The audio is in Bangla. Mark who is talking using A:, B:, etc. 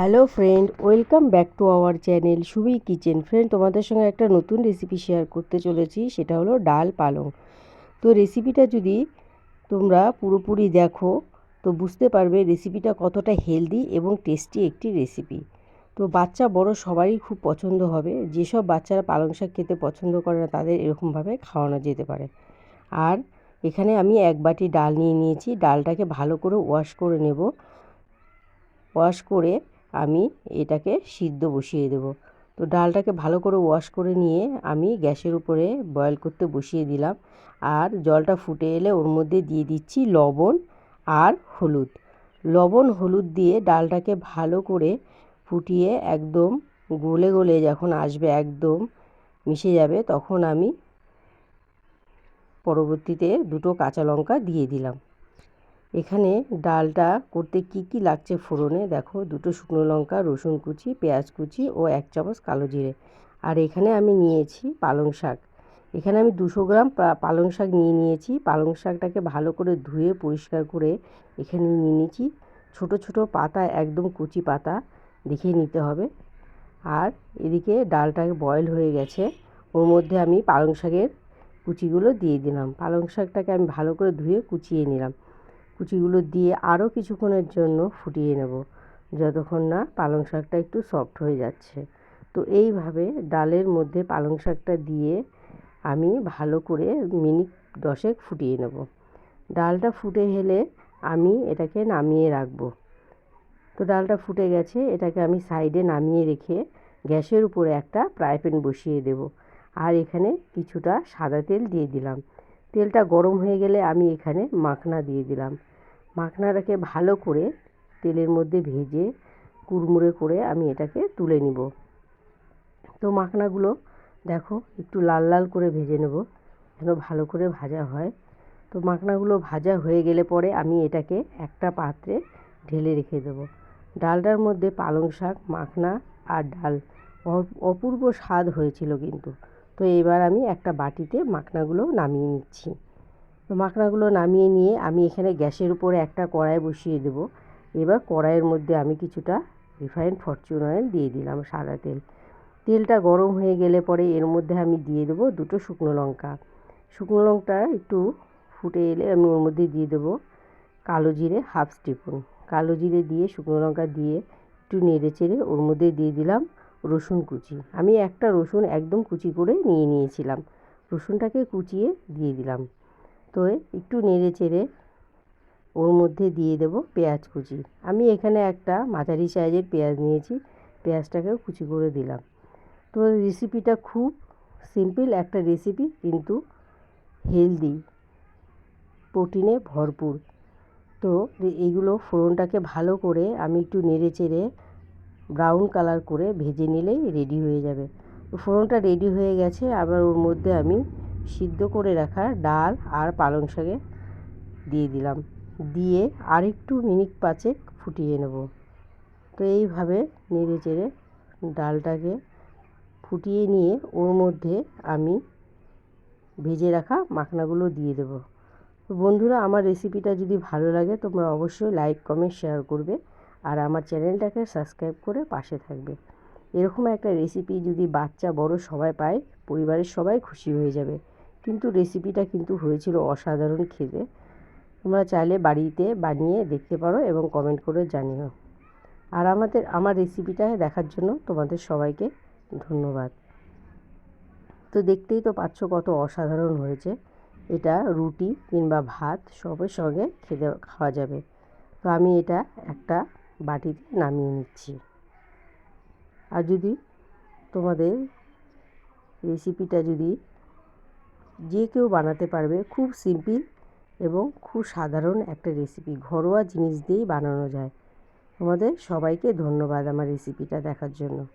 A: Hello friend, welcome back to our channel Subi kitchen. Friend, তোমাদের সঙ্গে একটা নতুন রেসিপি শেয়ার করতে চলেছি, সেটা হলো ডাল পালং। তো রেসিপিটা যদি তোমরা পুরোপুরি দেখো, তো বুঝতে পারবে রেসিপিটা কতটা হেলদি এবং টেস্টি একটি রেসিপি। তো বাচ্চা বড় সবারই খুব পছন্দ হবে, যেসব বাচ্চারা পালং শাক খেতে পছন্দ করে না, তাদের এরকমভাবে খাওয়ানো যেতে পারে। আর এখানে আমি এক বাটি ডাল নিয়ে নিয়েছি, ডালটাকে ভালো করে ওয়াশ করে নেব। ওয়াশ করে আমি এটাকে সিদ্ধ বসিয়ে দেব। তো ডালটাকে ভালো করে ওয়াশ করে নিয়ে আমি গ্যাসের উপরে বয়েল করতে বসিয়ে দিলাম। আর জলটা ফুটে এলে ওর মধ্যে দিয়ে দিচ্ছি লবণ আর হলুদ। লবণ হলুদ দিয়ে ডালটাকে ভালো করে ফুটিয়ে একদম গলে গলে যখন আসবে একদম মিশে যাবে তখন আমি পরবর্তীতে দুটো কাঁচা লঙ্কা দিয়ে দিলাম। এখানে ডালটা করতে কি কি লাগছে ফোড়নে? দেখো, দুটো শুকনো লঙ্কা, রসুন কুচি, পেঁয়াজ কুচি ও এক চামচ কালো জিরে। আর এখানে আমি নিয়েছি পালং শাক। এখানে আমি দুশো গ্রাম পালং শাক নিয়ে নিয়েছি। পালং শাকটাকে ভালো করে ধুয়ে পরিষ্কার করে এখানে নিয়ে নিয়েছি। ছোট ছোট পাতা, একদম কুচি পাতা, দেখে নিতে হবে। আর এদিকে ডালটাকে বয়েল হয়ে গেছে। ওর মধ্যে আমি পালং শাকের কুচিগুলো দিয়ে দিলাম। পালং শাকটাকে আমি ভালো করে ধুয়ে কুচিয়ে নিলাম। কুচিগুলো দিয়ে আরও কিছুক্ষণের জন্য ফুটিয়ে নেব, যতক্ষণ না পালং শাকটা একটু সফট হয়ে যাচ্ছে। তো এইভাবে ডালের মধ্যে পালং শাকটা দিয়ে আমি ভালো করে মিনিট দশেক ফুটিয়ে নেব। ডালটা ফুটে গেলে আমি এটাকে নামিয়ে রাখব। তো ডালটা ফুটে গেছে, এটাকে আমি সাইডে নামিয়ে রেখে গ্যাসের উপরে একটা ফ্রাই প্যান বসিয়ে দেব। আর এখানে কিছুটা সাদা তেল দিয়ে দিলাম। তেলটা গরম হয়ে গেলে আমি এখানে মাখনা দিয়ে দিলাম। মাখনাটাকে ভালো করে তেলের মধ্যে ভেজে কুড়মুড়ে করে আমি এটাকে তুলে নিব। তো মাখনাগুলো দেখো একটু লাল লাল করে ভেজে নেব যেন ভালো করে ভাজা হয়। তো মাখনাগুলো ভাজা হয়ে গেলে পরে আমি এটাকে একটা পাত্রে ঢেলে রেখে দেবো। ডালটার মধ্যে পালং শাক, মাখনা আর ডাল অপূর্ব স্বাদ হয়েছিল কিন্তু। তো এবার আমি একটা বাটিতে মাখনাগুলো নামিয়ে নিচ্ছি। তো মাখনাগুলো নামিয়ে নিয়ে আমি এখানে গ্যাসের উপরে একটা কড়াই বসিয়ে দেবো। এবার কড়াইয়ের মধ্যে আমি কিছুটা রিফাইন্ড ফরচুন অয়েল দিয়ে দিলাম সাদা তেল। তেলটা গরম হয়ে গেলে পরে এর মধ্যে আমি দিয়ে দেবো দুটো শুকনো লঙ্কা। শুকনো লঙ্কা একটু ফুটে এলে আমি ওর মধ্যে দিয়ে দেবো কালো জিরে হাফ স্টিপুন। কালো জিরে দিয়ে শুকনো লঙ্কা দিয়ে একটু নেড়ে চেড়ে ওর মধ্যে দিয়ে দিলাম রসুন কুচি। আমি একটা রসুন একদম কুচি করে নিয়ে নিয়েছিলাম। রসুনটাকে কুচিয়ে দিয়ে দিলাম। তো একটু নেড়ে চেড়ে ওর মধ্যে দিয়ে দেব পেঁয়াজ কুচি। আমি এখানে একটা মাঝারি সাইজের পেঁয়াজ নিয়েছি। পেঁয়াজটাকেও কুচি করে দিলাম। তো রেসিপিটা খুব সিম্পল একটা রেসিপি, কিন্তু হেলদি, প্রোটিনে ভরপুর। তো এইগুলো ফোড়নটাকে ভালো করে আমি একটু নেড়ে চেড়ে ব্রাউন কালার করে ভেজে নিলেই রেডি হয়ে যাবে। ফোড়নটা রেডি হয়ে গেছে, আবার ওর মধ্যে আমি সিদ্ধ করে রাখা ডাল আর পালং শাকে দিয়ে দিলাম। দিয়ে আরেকটু মিনিট পাঁচেক ফুটিয়ে নেব। তো এইভাবে নেড়ে চেড়ে ডালটাকে ফুটিয়ে নিয়ে ওর মধ্যে আমি ভেজে রাখা মাখনাগুলো দিয়ে দেবো। তো বন্ধুরা, আমার রেসিপিটা যদি ভালো লাগে, তোমরা অবশ্যই লাইক কমেন্ট শেয়ার করবে। আর আমার চ্যানেলটাকে সাবস্ক্রাইব করে পাশে থাকবে। এরকম একটা রেসিপি যদি বাচ্চা, বড় সবাই পায়, পরিবারের সবাই খুশি হয়ে যাবে। কিন্তু রেসিপিটা কিন্তু হয়েছিল অসাধারণ খেতে। তোমরা চাইলে বাড়িতে বানিয়ে দেখতে পারো এবং কমেন্ট করে জানিও। আর আমাদের, আমার রেসিপিটা দেখার জন্য তোমাদের সবাইকে ধন্যবাদ। তো দেখতেই তো পাচ্ছ কত অসাধারণ হয়েছে। এটা রুটি কিংবা ভাত সবের সঙ্গে খেতে, খাওয়া যাবে। তো আমি এটা একটা বাটিতে নামিয়ে নিচ্ছি। আর যদি তোমাদের রেসিপিটা যদি যে কেউ বানাতে পারবে, খুব সিম্পল এবং খুব সাধারণ একটা রেসিপি, ঘরোয়া জিনিস দিয়েই বানানো যায়। তোমাদের সবাইকে ধন্যবাদ আমার রেসিপিটা দেখার জন্য।